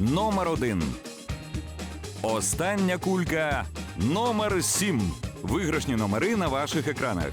Номер 1. Остання кулька номер 7. Виграшні номери на ваших екранах.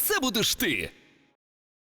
це будеш ти.